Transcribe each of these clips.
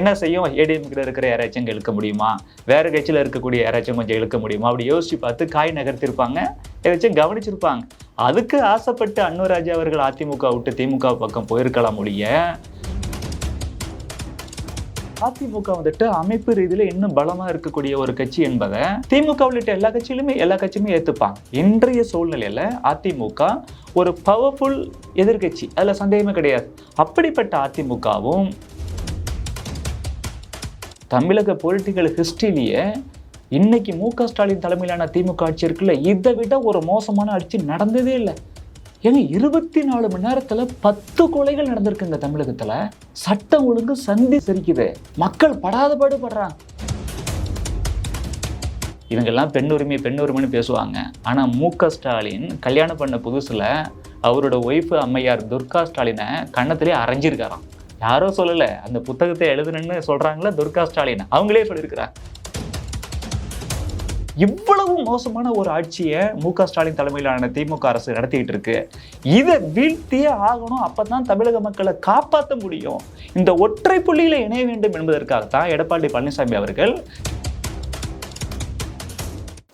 என்ன செய்யும்? ஏடிஎம்கிட்ட இருக்கிற யாராச்சும் இங்கே இழுக்க முடியுமா? வேறு கட்சியில் இருக்கக்கூடிய யாராச்சும் கொஞ்சம் இழுக்க முடியுமா? அப்படி யோசிச்சு பார்த்து காய் நகர்த்திருப்பாங்க. ஏதாச்சும் கவனிச்சிருப்பாங்க. அதுக்கு ஆசைப்பட்டு அன்னுராஜா அவர்கள் அதிமுக விட்டு திமுக பக்கம் போயிருக்கலாம் ஒழிய அதிமுக வந்துட்டு அமைப்பு ரீதியில இன்னும் பலமா இருக்கக்கூடிய ஒரு கட்சி என்பதை திமுக உள்ளிட்ட எல்லா கட்சியிலுமே எல்லா கட்சியுமே ஏத்துப்பாங்க. இன்றைய சூழ்நிலையில அதிமுக ஒரு பவர்ஃபுல் எதிர்க்கட்சி அதுல சந்தேகமே கிடையாது. அப்படிப்பட்ட அதிமுகவும் தமிழக பொலிட்டிக்கல் ஹிஸ்டரியிலேயே இன்னைக்கு மு க ஸ்டாலின் தலைமையிலான திமுக ஆட்சி இருக்குல்ல இதை விட ஒரு மோசமான ஆட்சி நடந்ததே இல்லை. ஏங்க இருபத்தி நாலு மணி நேரத்தில் பத்து கொலைகள் நடந்திருக்குங்க தமிழகத்தில். சட்டம் ஒழுங்கு சந்தி சிரிக்குது. மக்கள் படாத பாடுபடுறாங்க இவங்கெல்லாம் பெண் உரிமை பெண் உரிமைன்னு பேசுவாங்க. ஆனால் மு க ஸ்டாலின் கல்யாணம் பண்ண புதுசில் அவரோட ஒய்ஃப் அம்மையார் துர்கா ஸ்டாலினை கன்னத்திலே அரைஞ்சிருக்காராம். யாரோ சொல்லல. அந்த புத்தகத்தை எழுதுனேன்னு சொல்கிறாங்களே துர்கா ஸ்டாலின். அவங்களே சொல்லியிருக்கிறாங்க. இவ்வளவு மோசமான ஒரு ஆட்சியை மு க ஸ்டாலின் தலைமையிலான திமுக அரசு நடத்திக்கிட்டு இருக்கு. இதை வீழ்த்தியே ஆகணும். அப்பதான் தமிழக மக்களை காப்பாற்ற முடியும். இந்த ஒற்றை புள்ளியில இணைய வேண்டும் என்பதற்காகத்தான் எடப்பாடி பழனிசாமி அவர்கள்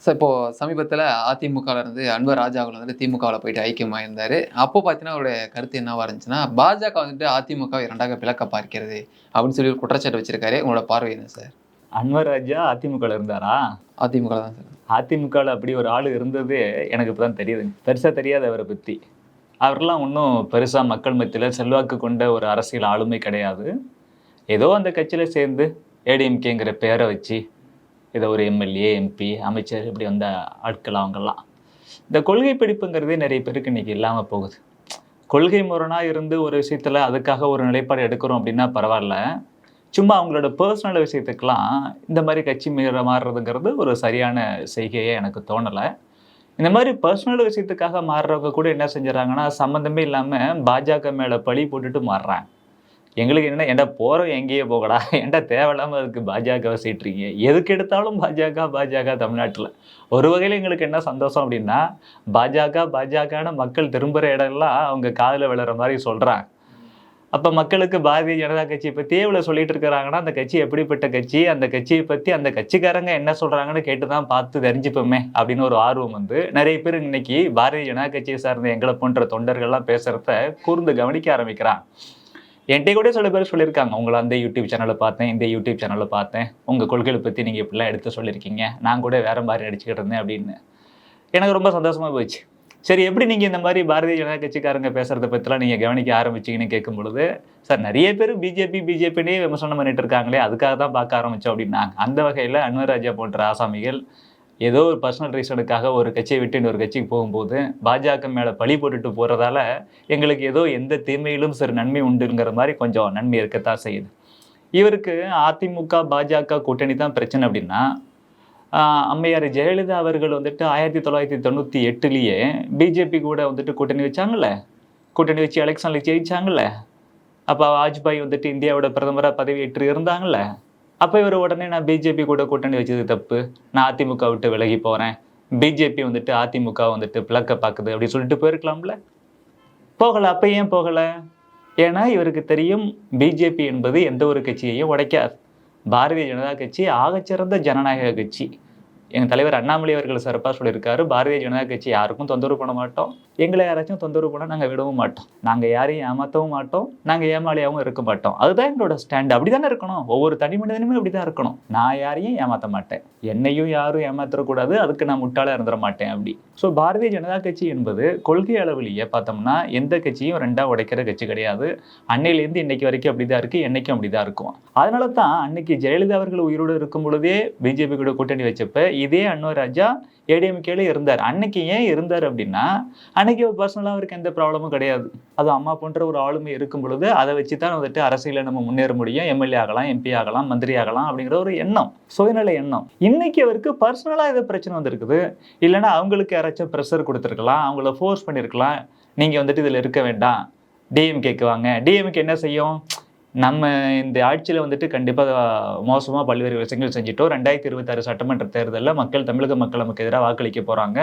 சார் இப்போ சமீபத்தில் அதிமுகவில் இருந்து அன்வர் ராஜா அவர்கள் வந்துட்டு திமுகவில் போயிட்டு ஐக்கியமாக இருந்தார் அப்போ பார்த்தீங்கன்னா அவருடைய கருத்து என்னவா இருந்துச்சுன்னா பாஜக வந்துட்டு அதிமுக இரண்டாக பிளக்க பார்க்கிறது அப்படின்னு சொல்லி ஒரு குற்றச்சாட்டு வச்சிருக்காரு. உங்களோட பார்வை என்ன சார் அன்வர் ராஜா அதிமுகவில் இருந்தாரா? அதிமுக தான் சார் அதிமுகவில் அப்படி ஒரு ஆள் இருந்ததே எனக்கு இப்போ தான் தெரியுது. பெருசாக தெரியாது அவரை பற்றி அவரெல்லாம் ஒன்றும் பெருசாக மக்கள் மத்தியில் செல்வாக்கு கொண்ட ஒரு அரசியல் ஆளுமை கிடையாது. ஏதோ அந்த கட்சியில் சேர்ந்து ஏடிஎம்கேங்கிற பேரை வச்சு ஏதோ ஒரு எம்எல்ஏ எம்பி அமைச்சர் இப்படி வந்த ஆட்கள் அவங்கெல்லாம். இந்த கொள்கை பிடிப்புங்கிறதே நிறைய பேருக்கு இன்னைக்கு இல்லாமல் போகுது. கொள்கை முரணாக இருந்து ஒரு விஷயத்தில் அதுக்காக ஒரு நிலைப்பாடு எடுக்கிறோம் அப்படின்னா பரவாயில்ல. சும்மா அவங்களோட பர்சனல் விஷயத்துக்கெல்லாம் இந்த மாதிரி கட்சி மீற மாறுறதுங்கிறது ஒரு சரியான செய்கையே எனக்கு தோணலை. இந்த மாதிரி பர்சனல் விஷயத்துக்காக மாறுறவங்க கூட என்ன செஞ்சுறாங்கன்னா சம்மந்தமே இல்லாமல் பாஜக மேலே பழி போட்டுட்டு மாறுறாங்க. எங்களுக்கு என்ன ஏன்டா போகிறோம் எங்கேயே போகடா? ஏன்டா தேவையில்லாமல் அதுக்கு பாஜகவை சீட்டுறீங்க? எதுக்கு எடுத்தாலும் பாஜக பாஜக தமிழ்நாட்டில். ஒரு வகையில் எங்களுக்கு என்ன சந்தோஷம் அப்படின்னா பாஜக பாஜகன்னு மக்கள் திரும்புகிற இடம்லாம் அவங்க காதில் விழுற மாதிரி சொல்கிறாங்க அப்போ மக்களுக்கு பாரதிய ஜனதா கட்சியை பற்றியே இவ்வளோ சொல்லிட்டு இருக்கிறாங்கன்னா அந்த கட்சி எப்படிப்பட்ட கட்சி அந்த கட்சியை பற்றி அந்த கட்சிக்காரங்க என்ன சொல்கிறாங்கன்னு கேட்டு தான் பார்த்து தெரிஞ்சுப்போமே அப்படின்னு ஒரு ஆர்வம் வந்து நிறைய பேர் இன்னைக்கு பாரதிய ஜனதா கட்சியை சார்ந்த எங்களை போன்ற தொண்டர்கள்லாம் பேசுகிறத கூர்ந்து கவனிக்க ஆரம்பிக்கிறான் என்கிட்ட கூட சில பேர் சொல்லியிருக்காங்க உங்களை அந்த யூடியூப் சேனலை பார்த்தேன் இந்த யூடியூப் சேனலை பார்த்தேன். உங்கள் கொள்கைகளை பற்றி நீங்கள் இப்படிலாம் எடுத்து சொல்லியிருக்கீங்க. நான் கூட வேற மாதிரி நடிச்சுக்கிட்டு இருந்தேன் அப்படின்னு. எனக்கு ரொம்ப சந்தோஷமாக போச்சு. சரி எப்படி நீங்கள் இந்த மாதிரி பாரதிய ஜனதா கட்சிக்காரங்க பேசுகிறத பற்றிலாம் நீங்கள் கவனிக்க ஆரம்பிச்சீங்கன்னு கேட்கும் பொழுது சார் நிறைய பேர் பிஜேபி பிஜேபினே விமர்சனம் பண்ணிட்டு இருக்காங்களே அதுக்காக தான் பார்க்க ஆரம்பித்தோம் அப்படின்னாங்க. அந்த வகையில் அன்வராஜா போன்ற ஆசாமிகள் ஏதோ ஒரு பர்சனல் ரீசனுக்காக ஒரு கட்சியை விட்டு இன்னொரு கட்சிக்கு போகும்போது பாஜக மேலே பழி போட்டுட்டு போகிறதால எங்களுக்கு ஏதோ எந்த தீமையிலும் சிறு நன்மை உண்டுங்கிற மாதிரி கொஞ்சம் நன்மை இருக்கத்தான் செய்யுது. இவருக்கு அதிமுக பாஜக கூட்டணி தான் பிரச்சனை அப்படின்னா அம்மையார் ஜெயலலிதா அவர்கள் வந்துட்டு ஆயிரத்தி தொள்ளாயிரத்தி தொண்ணூற்றி எட்டுலேயே பிஜேபி கூட வந்துட்டு கூட்டணி வச்சாங்கல்ல? கூட்டணி வச்சு எலெக்ஷனில் ஜெயிச்சாங்கல்ல? அப்போ வாஜ்பாய் வந்துட்டு இந்தியாவோட பிரதமராக பதவியேற்று இருந்தாங்கல்ல? அப்போ இவர் உடனே நான் பிஜேபி கூட கூட்டணி வச்சது தப்பு. நான் அதிமுக விட்டு விலகி போகிறேன் பிஜேபி வந்துட்டு அதிமுக வந்துட்டு பிளக்க பார்க்குது அப்படின்னு சொல்லிட்டு போயிருக்கலாம்ல. போகலை. அப்போ ஏன் போகலை? ஏன்னா இவருக்கு தெரியும் பிஜேபி என்பது எந்த ஒரு கட்சியையும் உடைக்காது. பாரதிய ஜனதா கட்சி ஆகச்சிறந்த ஜனநாயக கட்சி. எங்கள் தலைவர் அண்ணாமலை அவர்கள் சிறப்பாக சொல்லியிருக்காரு பாரதிய ஜனதா கட்சி யாருக்கும் தொந்தரவு பண்ண மாட்டோம். எங்களை யாராச்சும் தொந்தரவு பண்ணால் நாங்கள் விடவும் மாட்டோம். நாங்கள் யாரையும் ஏமாற்றவும் மாட்டோம். நாங்கள் ஏமாளியாகவும் இருக்க மாட்டோம். அதுதான் எங்களோட ஸ்டாண்ட் அப்படி தானே இருக்கணும். ஒவ்வொரு தனி மனிதனுமே அப்படி தான் இருக்கணும். நான் யாரையும் ஏமாற்ற மாட்டேன். என்னையும் யாரும் ஏமாற்றக்கூடாது அதுக்கு நான் முட்டாளாக இருந்துட மாட்டேன் அப்படி. ஸோ பாரதிய ஜனதா கட்சி என்பது கொள்கை அளவிலேயே பார்த்தோம்னா எந்த கட்சியும் ரெண்டாக உடைக்கிற கட்சி கிடையாது. அன்னையிலேருந்து இன்னைக்கு வரைக்கும் அப்படிதான் என்றைக்கும் என்னைக்கும் அப்படிதான் இருக்கும். அதனால தான் அன்னைக்கு ஜெயலலிதா அவர்கள் உயிரோடு இருக்கும் பொழுதே பிஜேபி கூட கூட்டணி வச்சப்ப இதே அன்வர் ராஜா ஏடிஎம்கேல இருந்தார். அன்னைக்கு ஏன் இருந்தார் அப்படின்னா அன்னைக்கு பர்சனலாக அவருக்கு எந்த ப்ராப்ளமும் கிடையாது. அது அம்மா போன்ற ஒரு ஆளுமை இருக்கும் பொழுது அதை வச்சு தான் வந்துட்டு அரசியலில் நம்ம முன்னேற முடியும். எம்எல்ஏ ஆகலாம் எம்பி ஆகலாம் மந்திரி ஆகலாம் அப்படிங்கிற ஒரு எண்ணம் சுயநல எண்ணம். இன்னைக்கு அவருக்கு பர்சனலாக ஏதோ பிரச்சனை வந்திருக்குது. இல்லைன்னா அவங்களுக்கு யாராச்சும் ப்ரெஷர் கொடுத்துருக்கலாம் அவங்கள ஃபோர்ஸ் பண்ணியிருக்கலாம் நீங்கள் வந்துட்டு இதில் இருக்க வேண்டாம். டிஎம்கேக்கு வாங்க. டிஎம்கே என்ன செய்யும்? நம்ம இந்த ஆட்சியில் வந்துட்டு கண்டிப்பாக மோசமாக பல்வேறு விஷயங்கள் செஞ்சுட்டோம். ரெண்டாயிரத்தி இருபத்தாறு சட்டமன்ற தேர்தலில் மக்கள் தமிழக மக்கள் நமக்கு எதிராக வாக்களிக்க போகிறாங்க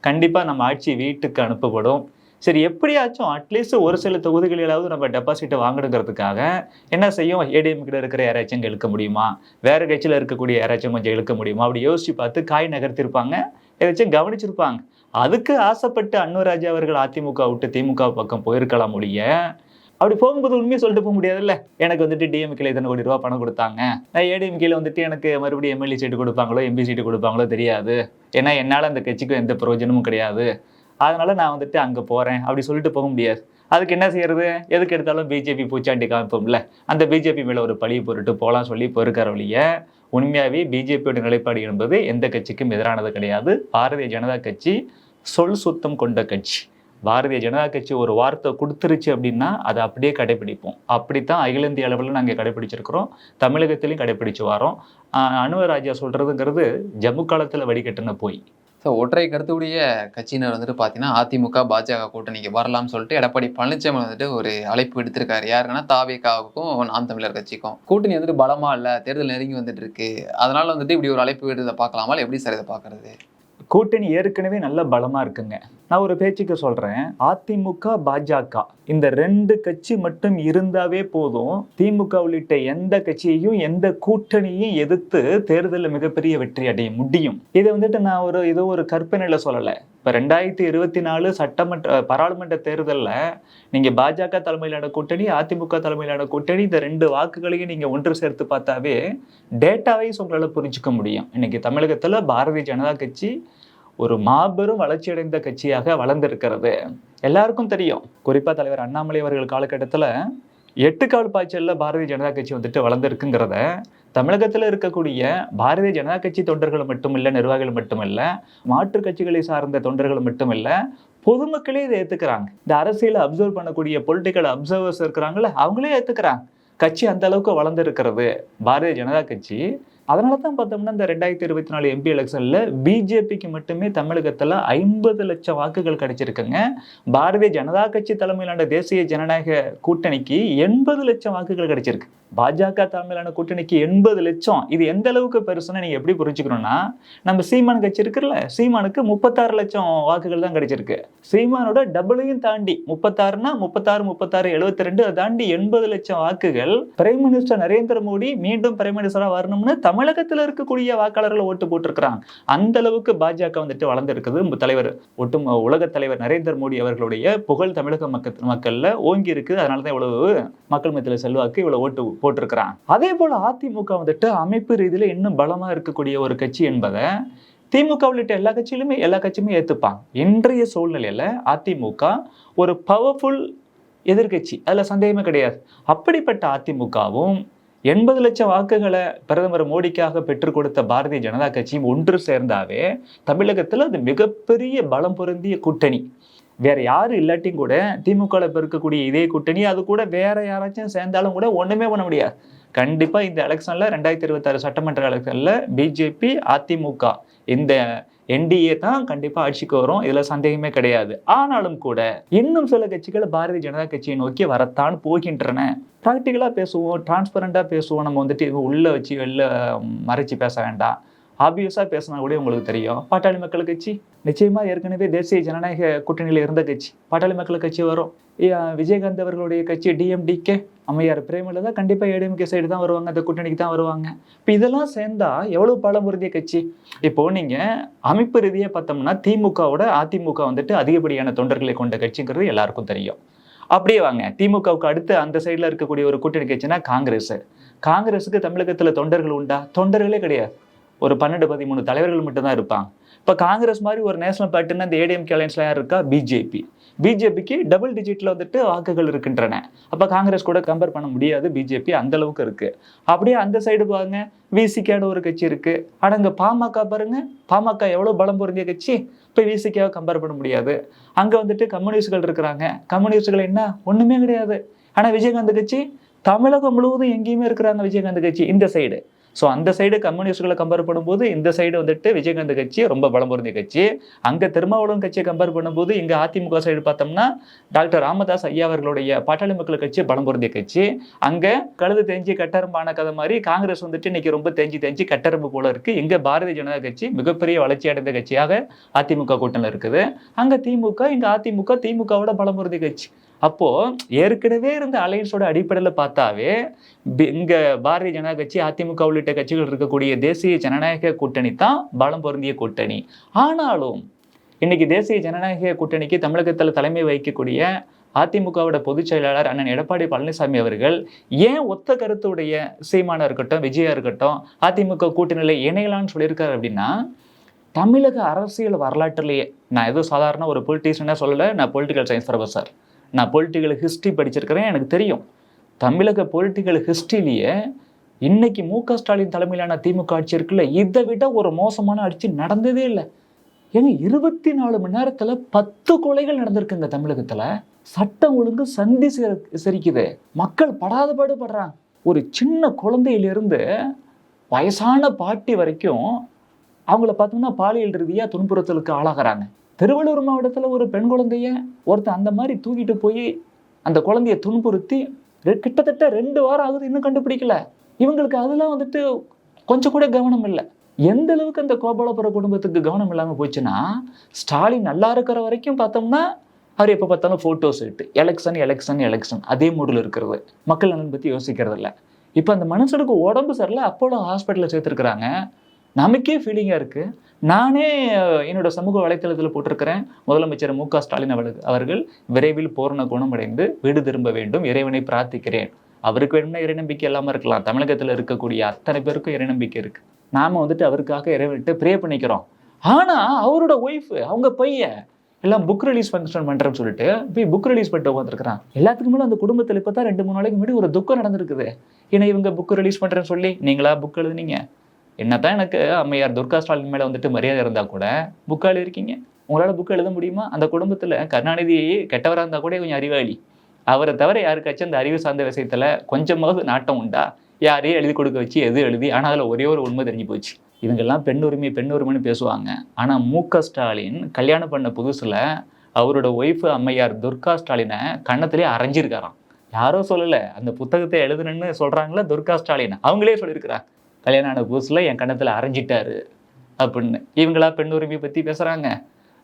கண்டிப்பாக நம்ம ஆட்சி வீட்டுக்கு அனுப்பப்படும். சரி எப்படியாச்சும் அட்லீஸ்ட் ஒரு சில தொகுதிகளிலாவது நம்ம டெபாசிட்டை வாங்கணுங்கிறதுக்காக என்ன செய்யும்? ஏடிஎம் கிட்ட இருக்கிற யாராச்சும் இழுக்க முடியுமா? வேறு கட்சியில் இருக்கக்கூடிய யாராச்சும் கொஞ்சம் இழுக்க முடியுமா? அப்படி யோசித்து பார்த்து காய் நகர்த்திருப்பாங்க. ஏதாச்சும் கவனிச்சிருப்பாங்க. அதுக்கு ஆசைப்பட்டு அன்னுராஜா அவர்கள் அதிமுக விட்டு திமுக பக்கம் போயிருக்கலாம் ஒழிய அப்படி போகும்போது உண்மையை சொல்லிட்டு போக முடியாதுல்ல? எனக்கு வந்துட்டு டிஎம்கேல இத்தனை கோடி ரூபா பணம் கொடுத்தாங்க. நான் ஏடிஎம்கேல வந்துட்டு எனக்கு மறுபடியும் எம்எல்ஏ சீட்டு கொடுப்பாங்களோ எம்பி சீட்டு கொடுப்பாங்களோ தெரியாது. ஏன்னா என்னால் அந்த கட்சிக்கும் எந்த பிரயோஜனமும் கிடையாது. அதனால நான் வந்துட்டு அங்கே போகிறேன் அப்படி சொல்லிட்டு போக முடியாது. அதுக்கு என்ன செய்யறது? எதுக்கு எடுத்தாலும் பிஜேபி பூச்சாண்டி காமிப்போம்ல? அந்த பிஜேபி மேலே ஒரு பழியை பொருட்டு போகலாம் சொல்லி பொறுக்கிற வழிய உண்மையாகவே பிஜேபியோட நிலைப்பாடு என்பது எந்த கட்சிக்கும் எதிரானது கிடையாது. பாரதிய ஜனதா கட்சி சொல் சுத்தம் கொண்ட கட்சி. பாரதிய ஜனதா கட்சி ஒரு வார்த்தை கொடுத்துருச்சு அப்படின்னா அதை அப்படியே கடைபிடிப்போம். அப்படித்தான் அகில இந்திய அளவில் நாங்கள் கடைபிடிச்சிருக்கிறோம். தமிழகத்திலையும் கடைபிடிச்சு வரோம். அனுவராஜா சொல்றதுங்கிறது ஜம்மு காலத்தில் வடிகட்டின போய். ஸோ ஒற்றை கருத்துடைய கட்சியினர் வந்துட்டு பார்த்தீங்கன்னா அதிமுக பாஜக கூட்டணிக்கு வரலாம்னு சொல்லிட்டு எடப்பாடி பழனிசாமி வந்துட்டு ஒரு அழைப்பு விடுத்திருக்காரு. யாருன்னா தாவேகாவுக்கும் நாம் தமிழர் கட்சிக்கும். கூட்டணி வந்துட்டு பலமா இல்லை தேர்தல் நெருங்கி வந்துட்டு இருக்கு. அதனால வந்துட்டு இப்படி ஒரு அழைப்பு விடுறதை பார்க்கலாமா? எப்படி சார் இதை பார்க்கறது? கூட்டணி ஏற்கனவே நல்ல பலமா இருக்குங்க. நான் ஒரு பேச்சுக்கு சொல்றேன். அதிமுக பாஜக இந்த ரெண்டு கட்சி மட்டும் இருந்தாவே போதும். திமுக உள்ளிட்ட எந்த கட்சியையும் எந்த கூட்டணியையும் எதிர்த்து தேர்தலில் மிகப்பெரிய வெற்றி அடைய முடியும். இதை வந்துட்டு நான் ஒரு ஏதோ ஒரு கற்பனையில சொல்லலை. இப்போ ரெண்டாயிரத்தி இருபத்தி நாலு சட்டமன்ற பாராளுமன்ற தேர்தலில் நீங்கள் பாஜக தலைமையிலான கூட்டணி அதிமுக தலைமையிலான கூட்டணி இந்த ரெண்டு வாக்குகளையும் நீங்கள் ஒன்று சேர்த்து பார்த்தாவே டேட்டாவையும் உங்களால் புரிஞ்சுக்க முடியும். இன்னைக்கு தமிழகத்தில் பாரதிய ஜனதா கட்சி ஒரு மாபெரும் வளர்ச்சியடைந்த கட்சியாக வளர்ந்திருக்கிறது. எல்லாருக்கும் தெரியும். குறிப்பாக தலைவர் அண்ணாமலை அவர்கள் காலகட்டத்தில் எட்டு கால் பாய்ச்சல்ல பாரதிய ஜனதா கட்சி வந்துட்டு வளர்ந்துருக்குங்கிறத தமிழகத்தில் இருக்கக்கூடிய பாரதிய ஜனதா கட்சி தொண்டர்கள் இல்லை நிர்வாகிகள் மட்டுமில்லை மாற்று கட்சிகளை சார்ந்த தொண்டர்கள் மட்டுமில்லை பொதுமக்களே இதை ஏத்துக்கிறாங்க. இந்த அரசியலை அப்சர்வ் பண்ணக்கூடிய பொலிட்டிக்கல் அப்சர்வர்ஸ் இருக்கிறாங்களே அவங்களே ஏத்துக்கிறாங்க. கட்சி அந்த அளவுக்கு வளர்ந்துருக்கிறது. பாரதிய ஜனதா கட்சி அதனால தான் பார்த்தோம்னா இந்த ரெண்டாயிரத்தி இருபத்தி நாலு எம்பி எலெக்ஷனில் பிஜேபிக்கு மட்டுமே தமிழகத்தில் ஐம்பது லட்சம் வாக்குகள் கிடைச்சிருக்குங்க. பாரதிய ஜனதா கட்சி தலைமையிலான தேசிய ஜனநாயக கூட்டணிக்கு எண்பது லட்சம் வாக்குகள் கிடைச்சிருக்கு. பாஜக தலைமையிலான கூட்டணிக்கு எண்பது லட்சம். இது எந்த அளவுக்கு பெருசுன்னு நீங்க எப்படி புரிஞ்சுக்கணும்னா நம்ம சீமான் கட்சி இருக்குல்ல சீமானுக்கு முப்பத்தாறு லட்சம் வாக்குகள் தான் கிடைச்சிருக்கு. சீமானோட டபுளையும் தாண்டி முப்பத்தாறுனா முப்பத்தாறு முப்பத்தாறு எழுபத்தி ரெண்டு அதை தாண்டி எண்பது லட்சம் வாக்குகள் பிரைம் மினிஸ்டர் நரேந்திர மோடி மீண்டும் பிரைம் மினிஸ்டரா வரணும்னு தமிழகத்தில் இருக்கக்கூடிய வாக்காளர்கள் ஓட்டு போட்டிருக்கிறாங்க. அந்த அளவுக்கு பாஜக வந்துட்டு வளர்ந்துருக்குது. தலைவர் ஒட்டும் உலக தலைவர் நரேந்திர மோடி அவர்களுடைய புகழ் தமிழக மக்கள் மக்கள்ல ஓங்கி இருக்கு அதனால தான் இவ்வளவு மக்கள் மத்தியில் செல்வாக்கு இவ்வளவு ஓட்டு போட்டிருக்கிறான். அதே போல அதிமுக வந்துட்டு அமைப்பு ரீதியில் இன்னும் பலமாக இருக்கக்கூடிய ஒரு கட்சி என்பதை திமுக உள்ளிட்ட எல்லா கட்சியிலுமே எல்லா கட்சியுமே ஏற்றுப்பாங்க இன்றைய சூழ்நிலையில் அதிமுக ஒரு பவர்ஃபுல் எதிர்க்கட்சி அதில் சந்தேகமே கிடையாது. அப்படிப்பட்ட அதிமுகவும் எண்பது லட்சம் வாக்குகளை பிரதமர் மோடிக்காக பெற்றுக் கொடுத்த பாரதிய ஜனதா கட்சியும் ஒன்று சேர்ந்தாவே தமிழகத்தில் அது மிகப்பெரிய பலம் பொருந்திய கூட்டணி. வேற யாரும் இல்லாட்டியும் கூட திமுகவில் இப்போ இருக்கக்கூடிய இதே கூட்டணி அது கூட வேற யாராச்சும் சேர்ந்தாலும் கூட ஒன்றுமே பண்ண முடியாது. கண்டிப்பாக இந்த எலெக்ஷனில் ரெண்டாயிரத்தி இருபத்தாறு சட்டமன்ற எலெக்ஷனில் பிஜேபி அதிமுக இந்த என்டிஏ தான் கண்டிப்பாக ஆட்சிக்கு வரும். இதில் சந்தேகமே கிடையாது. ஆனாலும் கூட இன்னும் சில கட்சிகள் பாரதிய ஜனதா கட்சியை நோக்கி வரத்தான் போகின்றன. ப்ராக்டிக்கலாக பேசுவோம் டிரான்ஸ்பரண்டா பேசுவோம். நம்ம வந்துட்டு இது உள்ளே வச்சு வெளில மறைச்சு பேச வேண்டாம். ஆப்வியஸாக பேசினா கூட உங்களுக்கு தெரியும். பாட்டாளி மக்கள் கட்சி நிச்சயமா ஏற்கனவே தேசிய ஜனநாயக கூட்டணியில் இருந்த கட்சி. பாட்டாளி மக்கள் கட்சி வரும். விஜயகாந்த் அவர்களுடைய கட்சி டிஎம்டிகே அம்மையார் பிரேமலதா கண்டிப்பாக ஏடிஎம்கே சைடு தான் வருவாங்க. அந்த கூட்டணிக்கு தான் வருவாங்க. இப்போ இதெல்லாம் சேர்ந்தா எவ்வளோ பழமுறுதிய கட்சி? இப்போ நீங்கள் அமைப்பு ரீதியாக பார்த்தோம்னா திமுகவோட அதிமுக வந்துட்டு அதிகப்படியான தொண்டர்களை கொண்ட கட்சிங்கிறது எல்லாருக்கும் தெரியும். அப்படியே வாங்க. திமுகவுக்கு அடுத்து அந்த சைடில் இருக்கக்கூடிய ஒரு கூட்டணி கட்சினா காங்கிரஸ். காங்கிரஸுக்கு தமிழகத்தில் தொண்டர்கள் உண்டா? தொண்டர்களே கிடையாது. ஒரு பன்னெண்டு பதிமூணு தலைவர்கள் மட்டும்தான் இருப்பாங்க. இப்போ காங்கிரஸ் மாதிரி ஒரு நேஷனல் பார்ட்டின்னா இந்த ஏடிஎம்கே அலைன்ஸ்ல யார் இருக்கா? பிஜேபி பிஜேபிக்கு டபுள் டிஜிட்டில் வந்துட்டு வாக்குகள் இருக்கின்றன. அப்போ காங்கிரஸ் கூட கம்பேர் பண்ண முடியாது. பிஜேபி அந்த அளவுக்கு இருக்கு. அப்படியே அந்த சைடு பாருங்க. விசிகேட ஒரு கட்சி இருக்கு. ஆனால் இங்கே பாமக பாருங்க. பாமக எவ்வளோ பலம் பொருந்திய கட்சி? இப்போ விசிகேவை கம்பேர் பண்ண முடியாது. அங்கே வந்துட்டு கம்யூனிஸ்டுகள் இருக்கிறாங்க. கம்யூனிஸ்டுகள் என்ன? ஒன்றுமே கிடையாது. ஆனால் விஜயகாந்த் கட்சி தமிழகம் முழுவதும் எங்கேயுமே இருக்கிறாங்க விஜயகாந்த் கட்சி. இந்த சைடு ஸோ அந்த சைடு கம்யூனிஸ்ட்களை கம்பேர் பண்ணும்போது இந்த சைடு வந்துட்டு விஜயகாந்த் கட்சி ரொம்ப பலம் பொருந்திய கட்சி. அங்கே திருமாவளவன் கட்சியை கம்பேர் பண்ணும்போது இங்கே அதிமுக சைடு பார்த்தோம்னா டாக்டர் ராமதாஸ் ஐயா அவர்களுடைய பாட்டாளி மக்கள் கட்சி பலம் பொருந்திய கட்சி. அங்கே கழுது தேஞ்சி கட்டரம்பான கதை மாதிரி காங்கிரஸ் வந்துட்டு இன்னைக்கு ரொம்ப தேஞ்சி தேஞ்சி கட்டரம்பு போல இருக்கு. இங்கே பாரதிய ஜனதா கட்சி மிகப்பெரிய வளர்ச்சி அடைந்த கட்சியாக அதிமுக கூட்டணியில் இருக்குது. அங்கே திமுக இங்கே அதிமுக திமுகவோட பலம் பொருந்திய கட்சி. அப்போது ஏற்கனவே இருந்த அலையன்ஸோட அடிப்படையில் பார்த்தாவே இங்கே பாரதிய ஜனதா கட்சி அதிமுக உள்ளிட்ட கட்சிகள் இருக்கக்கூடிய தேசிய ஜனநாயக கூட்டணி தான் பலம் பொருந்திய கூட்டணி. ஆனாலும் இன்னைக்கு தேசிய ஜனநாயக கூட்டணிக்கு தமிழகத்தில் தலைமை வகிக்கக்கூடிய அதிமுகவோட பொதுச் செயலாளர் அண்ணன் எடப்பாடி பழனிசாமி அவர்கள் ஏன் ஒத்த கருத்துடைய சீமானா இருக்கட்டும் விஜயா இருக்கட்டும் அதிமுக கூட்டணியில் இணையலாம்னு சொல்லியிருக்காரு அப்படின்னா தமிழக அரசியல் வரலாற்றுலேயே நான் ஏதோ சாதாரண ஒரு பொலிட்டீஷியனாக சொல்லலை நான் பொலிட்டிக்கல் சயின்ஸ் ப்ரொஃபஸர் நான் பொலிட்டிக்கல் ஹிஸ்ட்ரி படிச்சிருக்கிறேன் எனக்கு தெரியும். தமிழக பொலிட்டிக்கல் ஹிஸ்ட்ரியிலேயே இன்னைக்கு மு க ஸ்டாலின் தலைமையிலான திமுக ஆட்சி இருக்குல்ல இதை விட ஒரு மோசமான ஆட்சி நடந்ததே இல்லை. ஏங்க இருபத்தி நாலு மணி நேரத்தில் பத்து கொலைகள் நடந்திருக்குங்க தமிழகத்தில். சட்டம் ஒழுங்கு சந்தி சிரிக்குது. மக்கள் படாத பாடுபடுறாங்க ஒரு சின்ன குழந்தையிலிருந்து வயசான பாட்டி வரைக்கும் அவங்கள பார்த்தோம்னா பாலியல் ரீதியாக துன்புறுத்தலுக்கு ஆளாகிறாங்க. திருவள்ளூர் மாவட்டத்தில் ஒரு பெண் குழந்தைய ஒருத்தன் அந்த மாதிரி தூக்கிட்டு போய் அந்த குழந்தைய துன்புறுத்தி கிட்டத்தட்ட ரெண்டு வாரம் ஆகுது இன்னும் கண்டுபிடிக்கல. இவங்களுக்கு அதெல்லாம் வந்துட்டு கொஞ்சம் கூட கவனம் இல்லை. எந்த அளவுக்கு அந்த கோபாலபுர குடும்பத்துக்கு கவனம் இல்லாமல் போச்சுன்னா ஸ்டாலின் நல்லா இருக்கிற வரைக்கும் பார்த்தோம்னா அவர் எப்போ பார்த்தாலும் ஃபோட்டோஸ் இட்டு எலெக்ஷன் எலெக்ஷன் எலெக்ஷன் அதே மூடில் இருக்கிறது மக்கள் நலன் பற்றி யோசிக்கிறது இல்லை இப்போ அந்த மனுஷனுக்கு உடம்பு சரியில்லை அப்போலாம் ஹாஸ்பிட்டலில் சேர்த்துருக்குறாங்க. நமக்கே ஃபீலிங்காக இருக்குது நானே என்னோட சமூக வலைத்தளத்தில் போட்டிருக்கிறேன். முதலமைச்சர் மு க ஸ்டாலின் அவர்கள் அவர்கள் விரைவில் பூரண குணமடைந்து வீடு திரும்ப வேண்டும் இறைவனை பிரார்த்திக்கிறேன். அவருக்கு வேணும்னா இறைநம்பிக்கை இல்லாமல் இருக்கலாம். தமிழகத்தில் இருக்கக்கூடிய அத்தனை பேருக்கும் இறைநம்பிக்கை இருக்குது நாம் வந்துட்டு அவருக்காக இறைவன்ட்டு ப்ரே பண்ணிக்கிறோம். ஆனால் அவரோட ஒய்ஃப் அவங்க பையன் எல்லாம் புக் ரிலீஸ் ஃபங்க்ஷன் பண்ணுறேன்னு சொல்லிட்டு போய் புக் ரிலீஸ் பண்ணிட்டு உட்காந்துருக்குறான் எல்லாத்துக்கு மேலே அந்த குடும்பத்தில் இப்போ தான் ரெண்டு மூணு நாளைக்கு முன்னாடி ஒரு துக்கம் நடந்திருக்குது. ஏன்னா இவங்க புக் ரிலீஸ் பண்ணுறேன்னு சொல்லி நீங்களா புக் எழுதுனீங்க? என்னதான் எனக்கு அம்மையார் துர்கா ஸ்டாலின் மேலே வந்துட்டு மரியாதை இருந்தால் கூட புக்கு எழுதிருக்கீங்க? உங்களால் புக் எழுத முடியுமா? அந்த குடும்பத்தில் கருணாநிதி கெட்டவராக இருந்தால் கூட கொஞ்சம் அறிவாளி. அவரை தவிர யாருக்காச்சும் அந்த அறிவு சார்ந்த விஷயத்தில் கொஞ்சமாவது நாட்டம் உண்டா? யாரையும் எழுதி கொடுக்க வச்சு எது எழுதி? ஆனால் அதில் ஒரே ஒரு உண்மை தெரிஞ்சு போச்சு. இவங்கெல்லாம் பெண் உரிமை பெண் உரிமைன்னு பேசுவாங்க. ஆனால் மு க ஸ்டாலின் கல்யாணம் பண்ண புதுசில் அவரோட ஒய்ஃப் அம்மையார் துர்கா ஸ்டாலினை கன்னத்திலே அரைஞ்சிருக்காராம். யாரோ சொல்லலை. அந்த புத்தகத்தை எழுதுனன்னு சொல்கிறாங்களா துர்கா ஸ்டாலின். அவங்களே சொல்லியிருக்கிறாங்க. கல்யாணம் ஆன புதுசில் என் கணத்தில் அரைஞ்சிட்டாரு அப்படின்னு. இவங்களா பெண் உரிமை பற்றி பேசுகிறாங்க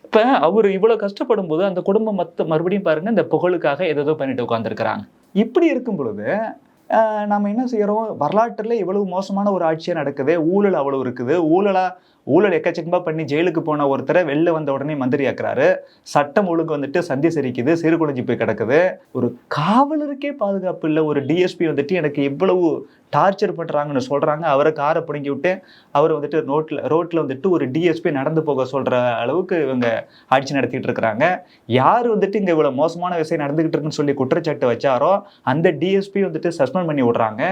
இப்போ அவர் இவ்வளோ கஷ்டப்படும் போது அந்த குடும்பம் மத்த மறுபடியும் பாருங்கள் இந்த புகழுக்காக ஏதோ பண்ணிட்டு உட்காந்துருக்குறாங்க இப்படி இருக்கும் பொழுது நம்ம என்ன செய்கிறோம் வரலாற்றில் இவ்வளவு மோசமான ஒரு ஆட்சியாக நடக்குது ஊழல் அவ்வளவு இருக்குது ஊழலாக ஊழல் எக்கச்சக்கமாக பண்ணி ஜெயிலுக்கு போன ஒருத்தரை வெளில வந்த உடனே மந்திரி ஆக்குறாரு சட்டம் ஒழுங்கு வந்துட்டு சந்தி சிரிக்குது சீர்குலைஞ்சு போய் கிடக்குது. ஒரு காவலருக்கே பாதுகாப்பு இல்லை ஒரு டிஎஸ்பி வந்துட்டு எனக்கு இவ்வளவு டார்ச்சர் பண்ணுறாங்கன்னு சொல்கிறாங்க அவரை காரை பிடுங்கி விட்டு அவர் வந்துட்டு ரோட்டில் ரோட்டில் வந்துட்டு ஒரு டிஎஸ்பி நடந்து போக சொல்கிற அளவுக்கு இவங்க ஆட்சி நடத்திட்டு இருக்கிறாங்க. யார் வந்துட்டு இங்கே இவ்வளோ மோசமான விஷயம் நடந்துகிட்டு இருக்குன்னு சொல்லி குற்றச்சாட்டு வச்சாரோ அந்த டிஎஸ்பி வந்துட்டு சஸ்பெண்ட் பண்ணி விடுறாங்க.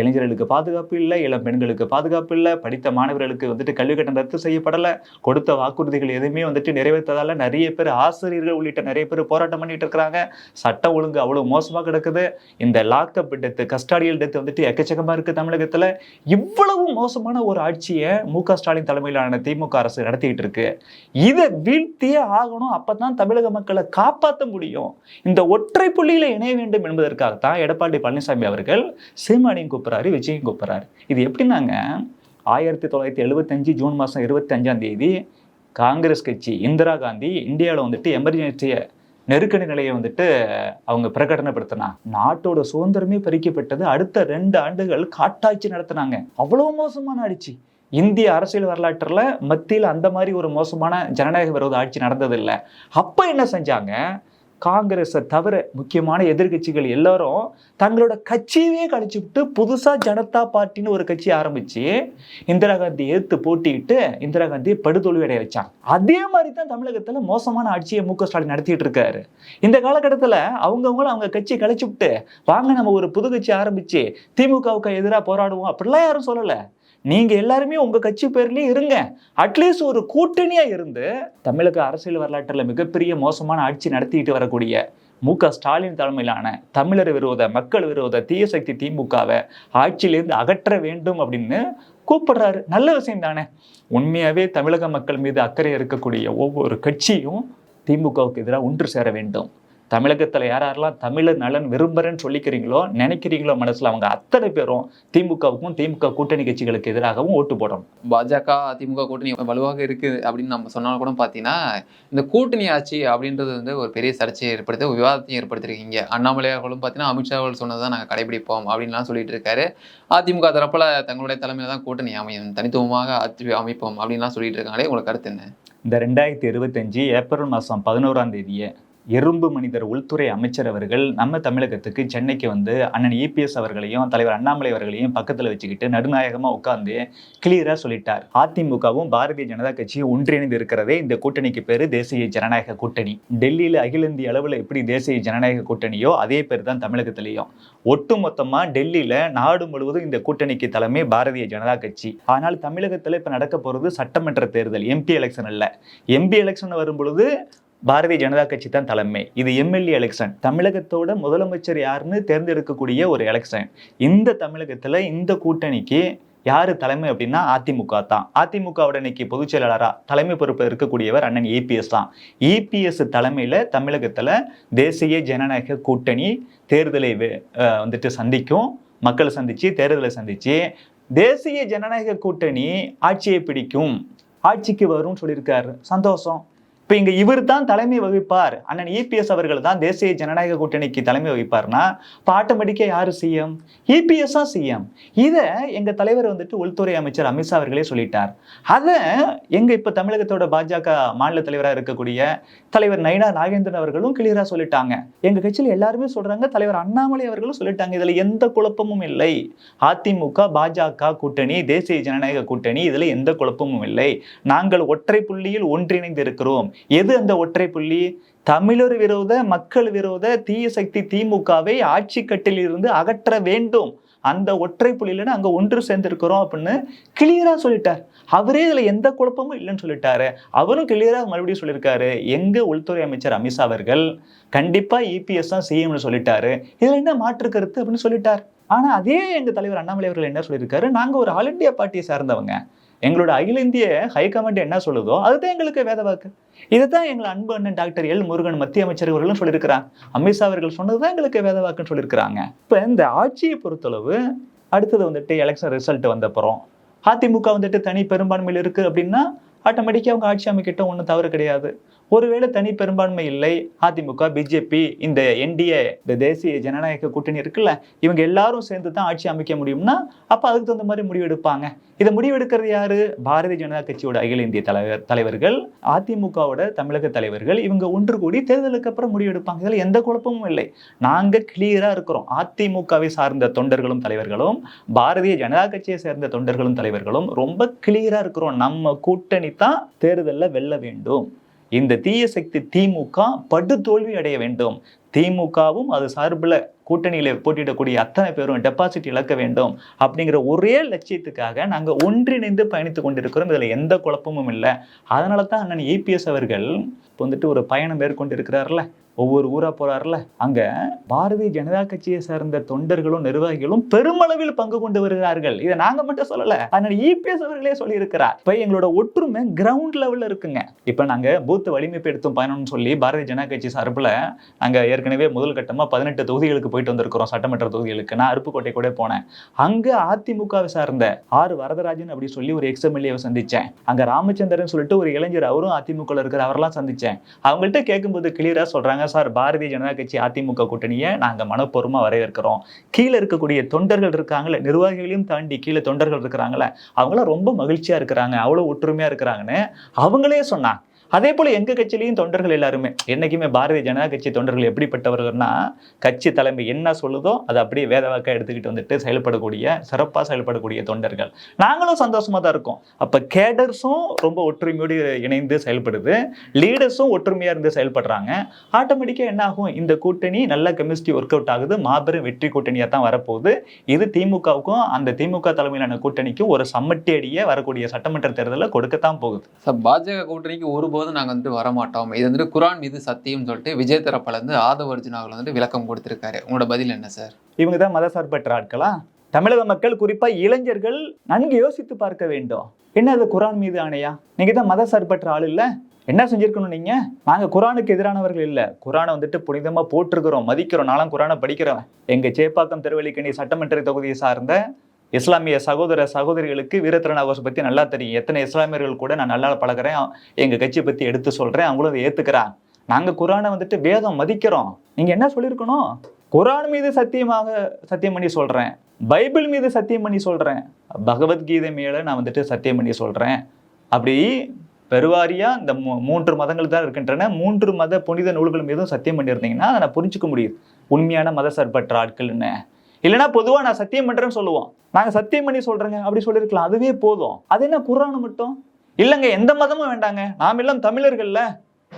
இளைஞர்களுக்கு பாதுகாப்பு இல்லை இளம் பெண்களுக்கு பாதுகாப்பு இல்லை படித்த மாணவர்களுக்கு வந்துட்டு கல்வி கட்டணம் ரத்து செய்யப்படலை. கொடுத்த வாக்குறுதிகள் எதுவுமே வந்துட்டு நிறைவேற்றதால நிறைய பேர் ஆசிரியர்கள் உள்ளிட்ட நிறைய பேர் போராட்டம் பண்ணிட்டு இருக்கிறாங்க. சட்டம் ஒழுங்கு அவ்வளோ மோசமாக கிடக்குது. இந்த லாக்அப் டெத்து கஸ்டாடியல் டெத்து வந்துட்டு எக்கச்சக்கமாக இருக்குது தமிழகத்தில். இவ்வளவு மோசமான ஒரு ஆட்சியை மு க ஸ்டாலின் தலைமையிலான திமுக அரசு நடத்திக்கிட்டு இருக்கு. இதை வீழ்த்தியே ஆகணும். அப்போ தான் தமிழக மக்களை காப்பாற்ற முடியும். இந்த ஒற்றை புள்ளியில் இணைய வேண்டும் என்பதற்காகத்தான் எடப்பாடி பழனிசாமி அவர்கள் சீமானியும் கூப்பிட்றாரு விஜயும் கூப்பிட்றாரு. இது எப்படின்னாங்க ஆயிரத்தி தொள்ளாயிரத்தி எழுபத்தஞ்சு ஜூன் மாதம் இருபத்தி அஞ்சாம் தேதி காங்கிரஸ் கட்சி இந்திரா காந்தி இந்தியாவில் வந்துட்டு எமர்ஜென்சியை நெருக்கடி நிலையை வந்துட்டு அவங்க பிரகடனப்படுத்தினா நாட்டோட சுதந்திரமே பறிக்கப்பட்டது. அடுத்த ரெண்டு ஆண்டுகள் காட்டாட்சி நடத்தினாங்க. அவ்வளோ மோசமான ஆட்சி. இந்திய அரசியல் வரலாற்றில் மத்தியில் அந்த மாதிரி ஒரு மோசமான ஜனநாயக விரோத ஆட்சி நடந்ததில்லை. அப்போ என்ன செஞ்சாங்க? காங்கிரஸை தவிர முக்கியமான எதிர்க்கட்சிகள் எல்லாரும் தங்களோட கட்சியவே கழிச்சு விட்டு புதுசா ஜனதா பார்ட்டின்னு ஒரு கட்சி ஆரம்பிச்சு இந்திரா காந்தி ஏத்து போட்டிட்டு இந்திரா காந்தியை படுதோல்வி அடைய வச்சாங்க. அதே மாதிரி தான் தமிழகத்துல மோசமான ஆட்சியை மு க ஸ்டாலின் நடத்திட்டு இருக்காரு. இந்த காலகட்டத்துல அவங்கவுங்களும் அவங்க கட்சியை கழிச்சு விட்டு வாங்க நம்ம ஒரு புது கட்சி ஆரம்பிச்சு திமுகவுக்கு எதிராக போராடுவோம். அப்படிலாம் யாரும் சொல்லல. நீங்க எல்லாருமே உங்க கட்சி பேர்லயே இருங்க. அட்லீஸ்ட் ஒரு கூட்டணியா இருந்து தமிழக அரசியல் வரலாற்றில் மிகப்பெரிய மோசமான ஆட்சி நடத்திட்டு வரக்கூடிய மு க ஸ்டாலின் தலைமையிலான தமிழர் விரோத மக்கள் விரோத தீய சக்தி திமுகவை ஆட்சியிலிருந்து அகற்ற வேண்டும் அப்படின்னு கூப்பிடுறாரு. நல்ல விஷயம் தானே. உண்மையாவே தமிழக மக்கள் மீது அக்கறை இருக்கக்கூடிய ஒவ்வொரு கட்சியும் திமுகவுக்கு எதிராக ஒன்று சேர வேண்டும். தமிழகத்துல யார் யாரெல்லாம் தமிழர் நலன் விரும்புறேன்னு சொல்லிக்கிறீங்களோ நினைக்கிறீங்களோ மனசுல அவங்க அத்தனை பேரும் திமுகவுக்கும் திமுக கூட்டணி கட்சிகளுக்கு எதிராகவும் ஓட்டு போடணும். பாஜக அதிமுக கூட்டணி வலுவாக இருக்கு அப்படின்னு நம்ம சொன்னாலும் கூட பார்த்தீங்கன்னா இந்த கூட்டணி ஆட்சி அப்படின்றது வந்து ஒரு பெரிய சர்ச்சையை ஏற்படுத்தி விவாதத்தையும் ஏற்படுத்திருக்கீங்க. அண்ணாமலை அவர்களும் பார்த்தீங்கன்னா அமித்ஷா அவர்கள் சொன்னதை நாங்கள் கடைபிடிப்போம் அப்படின்லாம் சொல்லிட்டு இருக்காரு. அதிமுக தரப்புல தங்களுடைய தலைமையில தான் கூட்டணி அமையும் தனித்துவமாக அமைப்போம் அப்படின்லாம் சொல்லிட்டு இருக்காங்களே உங்களுக்கு கருத்து என்ன? இந்த ரெண்டாயிரத்தி இருபத்தஞ்சு ஏப்ரல் மாதம் பதினோராம் தேதியே எறும்பு மனிதர் உள்துறை அமைச்சர் அவர்கள் நம்ம தமிழகத்துக்கு சென்னைக்கு வந்து அண்ணன் இபிஎஸ் அவர்களையும் தலைவர் அண்ணாமலை அவர்களையும் பக்கத்தில் வச்சுக்கிட்டு நடுநாயகமாக உட்கார்ந்து கிளியராக சொல்லிட்டார். அதிமுகவும் பாரதிய ஜனதா கட்சியும் ஒன்றிணைந்து இருக்கிறதே இந்த கூட்டணிக்கு பேர் தேசிய ஜனநாயக கூட்டணி. டெல்லியில் அகில இந்திய அளவில் எப்படி தேசிய ஜனநாயக கூட்டணியோ அதே பேர் தான் தமிழகத்திலையும். ஒட்டுமொத்தமாக டெல்லியில் நாடு முழுவதும் இந்த கூட்டணிக்கு தலைமை பாரதிய ஜனதா கட்சி. ஆனால் தமிழகத்தில் இப்போ நடக்க போகிறது சட்டமன்ற தேர்தல் எம்பி எலெக்ஷன் அல்ல. எம்பி எலெக்ஷன் வரும் பொழுது பாரதிய ஜனதா கட்சி தான் தலைமை. இது எம்எல்ஏ எலெக்ஷன் தமிழகத்தோட முதலமைச்சர் யாருன்னு தேர்ந்தெடுக்கக்கூடிய ஒரு எலெக்ஷன் இந்த தமிழகத்தில் இந்த கூட்டணிக்கு யார் தலைமை அப்படின்னா அதிமுக தான். அதிமுகவோட இன்னைக்கு பொதுச் செயலாளராக தலைமை பொறுப்பில் இருக்கக்கூடியவர் அண்ணன் ஏபிஎஸ் தான். இபிஎஸ் தலைமையில் தமிழகத்தில் தேசிய ஜனநாயக கூட்டணி தேர்தலை வந்துட்டு சந்திக்கும். மக்களை சந்தித்து தேர்தலை சந்தித்து தேசிய ஜனநாயக கூட்டணி ஆட்சியை பிடிக்கும். ஆட்சிக்கு வரும்னு சொல்லியிருக்காரு. சந்தோஷம். இப்போ இங்கே இவர் தான் தலைமை வகிப்பார். அண்ணன் இபிஎஸ் அவர்கள் தான் தேசிய ஜனநாயக கூட்டணிக்கு தலைமை வகிப்பார்னா இப்போ ஆட்டோமேட்டிக்காக யார் சிஎம் இபிஎஸ் சிஎம் இதை எங்கள் தலைவர் வந்துட்டு உள்துறை அமைச்சர் அமித்ஷா அவர்களே சொல்லிட்டார். அதை எங்கள் இப்போ தமிழகத்தோட பாஜக மாநில தலைவராக இருக்கக்கூடிய தலைவர் நயினா நாகேந்திரன் அவர்களும் கிளியராக சொல்லிட்டாங்க. எங்கள் கட்சியில் எல்லாருமே சொல்கிறாங்க தலைவர் அண்ணாமலை அவர்களும் சொல்லிட்டாங்க இதில் எந்த குழப்பமும் இல்லை. அதிமுக பாஜக கூட்டணி தேசிய ஜனநாயக கூட்டணி இதில் எந்த குழப்பமும் இல்லை. நாங்கள் ஒற்றை புள்ளியில் ஒன்றிணைந்து இருக்கிறோம் எது அந்த ஒற்றை புள்ளி? தமிழர் விரோத மக்கள் விரோத தீய சக்தி திமுகவை ஆட்சி கட்டில் இருந்து அகற்ற வேண்டும். அந்த ஒற்றை புள்ளியில அங்க ஒன்று சேர்ந்திருக்கிறோம் அப்படின்னு கிளியரா சொல்லிட்டார். அவரே இதுல எந்த குழப்பமும் இல்லைன்னு சொல்லிட்டாரு. அவரும் கிளியரா மறுபடியும் சொல்லியிருக்காரு. எங்க உள்துறை அமைச்சர் அமித்ஷா அவர்கள் கண்டிப்பா இபிஎஸ் தான் சிஎம்னு சொல்லிட்டாரு. இதுல என்ன மாற்று கருத்து அப்படின்னு சொல்லிட்டார். ஆனா அதே எங்க தலைவர் அண்ணாமலை அவர்கள் என்ன சொல்லியிருக்காரு? நாங்க ஒரு ஆல் இந்தியா பார்ட்டியை சார்ந்தவங்க. எங்களோட அகில இந்திய ஹைகமாண்ட் என்ன சொல்லுதோ அதுதான் எங்களுக்கு வேத வாக்கு. இதுதான் எங்கள் அன்பு அண்ணன் டாக்டர் எல் முருகன் மத்திய அமைச்சர் அவர்களும் சொல்லியிருக்கிறாங்க அமித்ஷா அவர்கள் சொன்னதுதான் எங்களுக்கு வேத வாக்குன்னு சொல்லியிருக்கிறாங்க. இப்போ இந்த ஆட்சியை பொறுத்தளவு அடுத்தது வந்துட்டு எலெக்ஷன் ரிசல்ட் வந்தப்புறம் அதிமுக வந்துட்டு தனி பெரும்பான்மையில் இருக்குது அப்படின்னா ஆட்டோமேட்டிக்காக அவங்க ஆட்சி அமைக்கிட்ட ஒன்றும் தவறு கிடையாது. ஒருவேளை தனி பெரும்பான்மை இல்லை அதிமுக பிஜேபி இந்த என்டிஏ இந்த தேசிய ஜனநாயக கூட்டணி இருக்குல்ல இவங்க எல்லாரும் சேர்ந்து தான் ஆட்சி அமைக்க முடியும்னா அப்போ அதுக்கு தகுந்த மாதிரி முடிவெடுப்பாங்க. இதை முடிவெடுக்கிறது யாரு? பாரதிய ஜனதா கட்சியோட அகில இந்திய தலைவர் தலைவர்கள் அதிமுகவோட தமிழக தலைவர்கள் இவங்க ஒன்று கூடி தேர்தலுக்கு அப்புறம் முடிவெடுப்பாங்க. இதில் எந்த குழப்பமும் இல்லை. நாங்கள் கிளியராக இருக்கிறோம். அதிமுகவை சார்ந்த தொண்டர்களும் தலைவர்களும் பாரதிய ஜனதா கட்சியை சேர்ந்த தொண்டர்களும் தலைவர்களும் ரொம்ப கிளியராக இருக்கிறோம். நம்ம கூட்டணி தான் தேர்தலில் வெல்ல வேண்டும். இந்த தீய சக்தி திமுக படு தோல்வி அடைய வேண்டும். திமுகவும் அது சார்பில் கூட்டணியில் போட்டியிடக்கூடிய அத்தனை பேரும் டெபாசிட் இழக்க வேண்டும் அப்படிங்கிற ஒரே லட்சியத்துக்காக நாங்கள் ஒன்றிணைந்து பயணித்து கொண்டிருக்கிறோம். இதில் எந்த குழப்பமும் இல்லை. அதனால தான் அண்ணன் ஏபிஎஸ் அவர்கள் இப்போ வந்துட்டு ஒரு பயணம் மேற்கொண்டு இருக்கிறார்ல ஒவ்வொரு ஊராக போகிறார்ல அங்கே பாரதிய ஜனதா கட்சியை சார்ந்த தொண்டர்களும் நிர்வாகிகளும் பெருமளவில் பங்கு கொண்டு வருகிறார்கள். இதை நாங்கள் மட்டும் சொல்லலை. அதனால் இபிஎஸ் அவர்களே சொல்லியிருக்கிறார். இப்போ எங்களோட ஒற்றுமை கிரவுண்ட் லெவலில் இருக்குங்க. இப்போ நாங்கள் பூத் வலிமைப்படுத்தும் பயணம்னு சொல்லி பாரதிய ஜனதா கட்சி சார்பில் நாங்கள் ஏற்கனவே முதல் கட்டமாக பதினெட்டு தொகுதிகளுக்கு போயிட்டு வந்திருக்கிறோம் சட்டமன்ற தொகுதிகளுக்கு. நான் அருப்புக்கோட்டை கூட போனேன். அங்க அதிமுகவை சார்ந்த ஆர் வரதராஜன் அப்படி சொல்லி ஒரு எக்ஸ்எம்எல்ஏவை சந்திச்சேன். அங்க ராமச்சந்திரன் சொல்லிட்டு ஒரு இளைஞர் அவரும் அதிமுக இருக்கிற அவரெல்லாம் சந்திச்சேன். அவங்கள்ட்ட கேட்கும்போது கிளியரா சொல்றாங்க சார் பாரதிய ஜனதா கட்சி அதிமுக கூட்டணியை நாங்க மனப்பூர்வமா வரவேற்கிறோம். கீழே இருக்கக்கூடிய தொண்டர்கள் இருக்காங்களே நிர்வாகிகளையும் தாண்டி கீழே தொண்டர்கள் இருக்கிறாங்களே அவங்களாம் ரொம்ப மகிழ்ச்சியா இருக்கிறாங்க அவ்வளவு ஒற்றுமையா இருக்கிறாங்கன்னு அவங்களே சொன்னாங்க. அதே போல் எங்கள் கட்சியிலையும் தொண்டர்கள் எல்லாருமே. என்னைக்குமே பாரதிய ஜனதா கட்சி தொண்டர்கள் எப்படிப்பட்டவர்கள்னா கட்சி தலைமை என்ன சொல்லுதோ அதை அப்படியே வேதவாக்க எடுத்துக்கிட்டு வந்துட்டு செயல்படக்கூடிய சிறப்பாக செயல்படக்கூடிய தொண்டர்கள். நாங்களும் சந்தோஷமாக தான் இருக்கோம். அப்போ கேடர்ஸும் ரொம்ப ஒற்றுமையோடு இணைந்து செயல்படுது. லீடர்ஸும் ஒற்றுமையாக இருந்து செயல்படுறாங்க. ஆட்டோமேட்டிக்காக என்ன ஆகும்? இந்த கூட்டணி நல்ல கெமிஸ்ட்ரி ஒர்க் அவுட் ஆகுது. மாபெரும் வெற்றி கூட்டணியாக தான் வரப்போகுது. இது திமுகவுக்கும் அந்த திமுக தலைமையிலான கூட்டணிக்கும் ஒரு சம்மட்டி அடியே வரக்கூடிய சட்டமன்ற தேர்தலில் கொடுக்கத்தான் போகுது. சார் பாஜக கூட்டணிக்கு ஒரு ஒருபோதும் நாங்கள் வந்துட்டு வரமாட்டோம். இது வந்துட்டு குரான் மீது சத்தியம்னு சொல்லிட்டு விஜய் தரப்புல ஆதவ அவர்கள் வந்துட்டு விளக்கம் கொடுத்துருக்காரு. உங்களோட பதில் என்ன சார் இவங்க தான் மதசார்பற்ற ஆட்களா? தமிழக மக்கள் குறிப்பாக இளைஞர்கள் நன்கு யோசித்து பார்க்க வேண்டும். என்ன அது குரான் மீது ஆணையா? நீங்கள் தான் மதசார்பற்ற ஆள் இல்லை? என்ன செஞ்சிருக்கணும் நீங்க? நாங்க குரானுக்கு எதிரானவர்கள் இல்ல. குரானை வந்துட்டு புனிதமா போட்டிருக்கிறோம் மதிக்கிறோம் நானும் குரானை படிக்கிறவன் எங்க சேப்பாக்கம் திருவள்ளிக்கணி சட்டமன்ற தொகுதியை சார்ந்த இஸ்லாமிய சகோதர சகோதரிகளுக்கு வீரத்திறனாவஸ் பற்றி நல்லா தெரியும். எத்தனை இஸ்லாமியர்கள் கூட நான் நல்லா பழகிறேன். எங்கள் கட்சி பற்றி எடுத்து சொல்கிறேன் அவங்களும் அதை ஏத்துக்கிறான் நாங்கள் குரானை வந்துட்டு வேதம் மதிக்கிறோம். நீங்கள் என்ன சொல்லியிருக்கணும்? குரான் மீது சத்தியமாக சத்தியம் பண்ணி சொல்கிறேன் பைபிள் மீது சத்தியம் பண்ணி சொல்கிறேன் பகவத்கீதை மேலே நான் வந்துட்டு சத்தியம் பண்ணி சொல்கிறேன் அப்படி பெருவாரியாக இந்த மூ- மூன்று மதங்கள் தான் இருக்கின்றன. மூன்று மத புனித நூல்கள் மீதும் சத்தியம் பண்ணியிருந்தீங்கன்னா அதை நான் புரிஞ்சுக்க முடியுது. உண்மையான மதசார்பற்ற ஆட்கள்னு இல்லைன்னா பொதுவா நான் சத்தியம் பண்றேன்னு சொல்லுவோம் நாங்க சத்தியம் பண்ணி சொல்றேங்க அப்படி சொல்லியிருக்கலாம். அதுவே போதும். அது என்ன குரான் மட்டும்? இல்லைங்க எந்த மதமும் வேண்டாங்க. நாம் எல்லாம் தமிழர்கள்ல.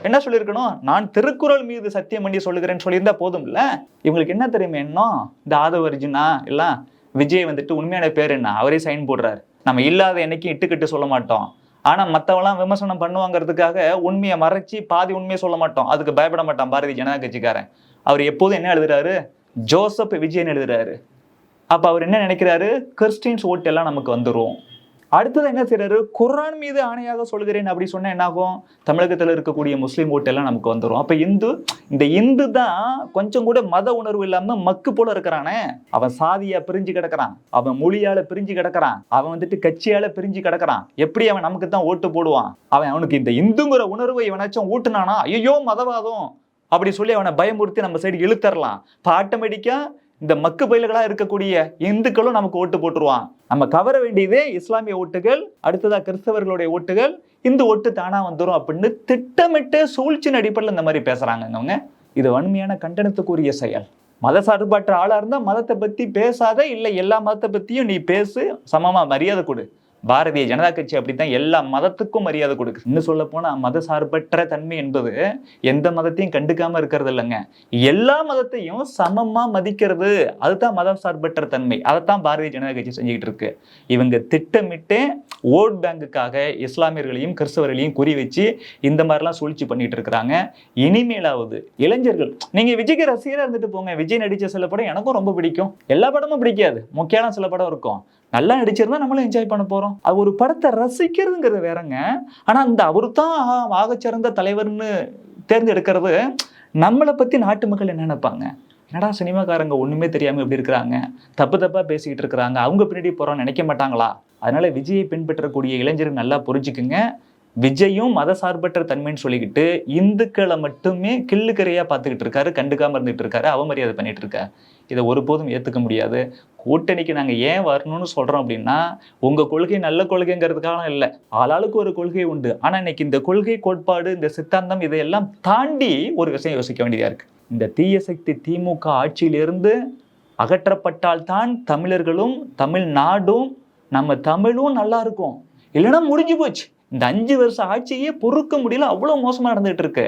என்ன சொல்லியிருக்கணும்? நான் திருக்குறள் மீது சத்தியம் பண்ணி சொல்லுகிறேன்னு சொல்லியிருந்தா போதும்ல? இவங்களுக்கு என்ன தெரியுமா என்ன இந்த ஆதவ அர்ஜுனா இல்ல விஜய் வந்துட்டு உண்மையான பேர் என்ன? அவரே சைன் போடுறாரு. நம்ம இல்லாத என்னைக்கும் இட்டுக்கிட்டு சொல்ல மாட்டோம். ஆனா மத்தவெல்லாம் விமர்சனம் பண்ணுவாங்கிறதுக்காக உண்மையை மறைச்சி பாதி உண்மையை சொல்ல மாட்டோம். அதுக்கு பயப்பட மாட்டான் பாரதிய ஜனதா கட்சிக்காரன். அவர் எப்போதும் என்ன எழுதுறாரு? ஜோசப் விஜயன் எழுதுறாரு. அப்போ அவர் என்ன நினைக்கிறாரு? கிறிஸ்டின்ஸ் ஓட்டு எல்லாம் நமக்கு வந்துரும். அடுத்தது என்ன செய்கிறாரு குரான் மீது ஆணையாக சொல்கிறேன் அப்படி சொன்னா என்ன ஆகும் இருக்கக்கூடிய முஸ்லீம் ஓட்டெல்லாம் நமக்கு வந்துடும் அப்ப இந்து இந்த இந்து தான் கொஞ்சம் கூட மத உணர்வு இல்லாம மக்கு போல இருக்கிறானே. அவன் சாதியா பிரிஞ்சு கிடக்கிறான். அவன் மொழியால பிரிஞ்சு கிடக்கிறான். அவன் வந்துட்டு கட்சியால பிரிஞ்சு கிடக்கிறான். எப்படி அவன் நமக்கு தான் ஓட்டு போடுவான்? அவன் அவனுக்கு இந்த இந்துங்கிற உணர்வை இவனாச்சும் ஊட்டுனானா? ஐயோ மதவாதம். அப்படி சொல்லி அவனை பயமுறுத்தி நம்ம சைடு இழுத்தரலாம். இப்போ ஆட்டோமேட்டிக்காக இந்த மக்கு பயில்களாக இருக்கக்கூடிய இந்துக்களும் நமக்கு ஓட்டு போட்டுருவான். நம்ம கவர வேண்டியதே இஸ்லாமிய ஓட்டுகள் அடுத்ததாக கிறிஸ்தவர்களுடைய ஓட்டுகள் இந்து ஓட்டு தானாக வந்துடும் அப்படின்னு திட்டமிட்டு சூழ்ச்சியின் அடிப்படையில் இந்த மாதிரி பேசுகிறாங்க அவங்க இது வன்மையான கண்டனத்துக்குரிய செயல். மத சார்பற்ற ஆளாக இருந்தால் மதத்தை பற்றி பேசாத இல்லை எல்லா மதத்தை பற்றியும் நீ பேசு சமமாக மரியாதை கொடு. பாரதிய ஜனதா கட்சி அப்படித்தான் எல்லா மதத்துக்கும் மரியாதை கொடுக்குது. இன்னும் சொல்ல போனால் மத சார்பற்ற தன்மை என்பது எந்த மதத்தையும் கண்டுக்காம இருக்கிறது இல்லைங்க. எல்லா மதத்தையும் சமமா மதிக்கிறது அதுதான் மதம் சார்பற்ற தன்மை. அதைத்தான் பாரதிய ஜனதா கட்சி செஞ்சுக்கிட்டு இருக்கு. இவங்க திட்டமிட்டு ஓட் பேங்குக்காக இஸ்லாமியர்களையும் கிறிஸ்தவர்களையும் குறி வச்சு இந்த மாதிரிலாம் சூழ்ச்சி பண்ணிட்டு இருக்கிறாங்க. இனிமேலாவது இளைஞர்கள் நீங்க விஜய்க்கு ரசிகராக இருந்துட்டு போங்க. விஜய் நடிச்ச சில படம் எனக்கும் ரொம்ப பிடிக்கும். எல்லா படமும் பிடிக்காது. முக்கியமான சில படம் இருக்கும். நல்லா நடிச்சிருந்தா நம்மளும் என்ஜாய் பண்ண போறோம். அது ஒரு படத்தை ரசிக்கிறதுங்கிறது வேறங்க. ஆனா அந்த அவரு தான் ஆகச்சிறந்த தலைவர்னு தேர்ந்தெடுக்கிறது நம்மளை பத்தி நாட்டு மக்கள் என்ன நினைப்பாங்க? என்னடா சினிமாக்காரங்க ஒண்ணுமே தெரியாம எப்படி இருக்கிறாங்க? தப்பு தப்பா பேசிக்கிட்டு இருக்கிறாங்க. அவங்க பின்னாடி போறோம்னு நினைக்க மாட்டாங்களா? அதனால விஜயை பின்பற்றக்கூடிய இளைஞர்கள் நல்லா புரிஞ்சுக்குங்க. விஜயும் மத சார்பற்ற தன்மைன்னு சொல்லிக்கிட்டு இந்துக்களை மட்டுமே கிள்ளுக்கரையா பார்த்துக்கிட்டு இருக்காரு கண்டுக்காம இருந்துட்டு இருக்காரு அவமரியாதை பண்ணிட்டு இருக்காரு இதை ஒருபோதும் ஏற்றுக்க முடியாது. கூட்டணிக்கு நாங்கள் ஏன் வரணும்னு சொல்கிறோம் அப்படின்னா உங்கள் கொள்கை நல்ல கொள்கைங்கிறதுக்காக இல்லை. ஆளாளுக்கு ஒரு கொள்கை உண்டு. ஆனால் இன்னைக்கு இந்த கொள்கை கோட்பாடு இந்த சித்தாந்தம் இதையெல்லாம் தாண்டி ஒரு விஷயம் யோசிக்க வேண்டியதாக இருக்குது இந்த தீய சக்தி திமுக ஆட்சியிலிருந்து அகற்றப்பட்டால்தான் தமிழர்களும் தமிழ்நாடும் நம்ம தமிழும் நல்லா இருக்கும். இல்லைன்னா முடிஞ்சு போச்சு. இந்த அஞ்சு வருஷம் ஆட்சியே பொறுக்க முடியல அவ்வளோ மோசமாக நடந்துகிட்டு இருக்கு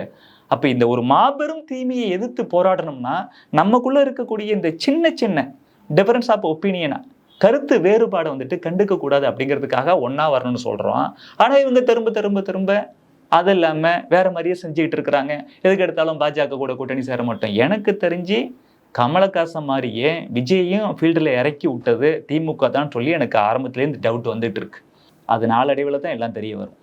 அப்போ இந்த ஒரு மாபெரும் தீமையை எதிர்த்து போராடணும்னா நமக்குள்ளே இருக்கக்கூடிய இந்த சின்ன சின்ன டிஃபரன்ஸ் ஆஃப் ஒப்பீனியனா கருத்து வேறுபாடை வந்துட்டு கண்டுக்க கூடாது அப்படிங்கிறதுக்காக ஒன்றா வரணும்னு சொல்கிறோம் ஆனால் இவங்க திரும்ப திரும்ப திரும்ப அது இல்லாமல் வேற மாதிரியே செஞ்சுக்கிட்டு இருக்கிறாங்க. எதுக்கு எடுத்தாலும் பாஜக கூட கூட்டணி சேர மாட்டோம். எனக்கு தெரிஞ்சு கமலஹாசன் மாதிரியே விஜயையும் ஃபீல்டில் இறக்கி விட்டது திமுக தான் சொல்லி எனக்கு ஆரம்பத்துலேருந்து டவுட் வந்துட்டு இருக்கு அது நாளடைவில் தான் எல்லாம் தெரிய வரும்.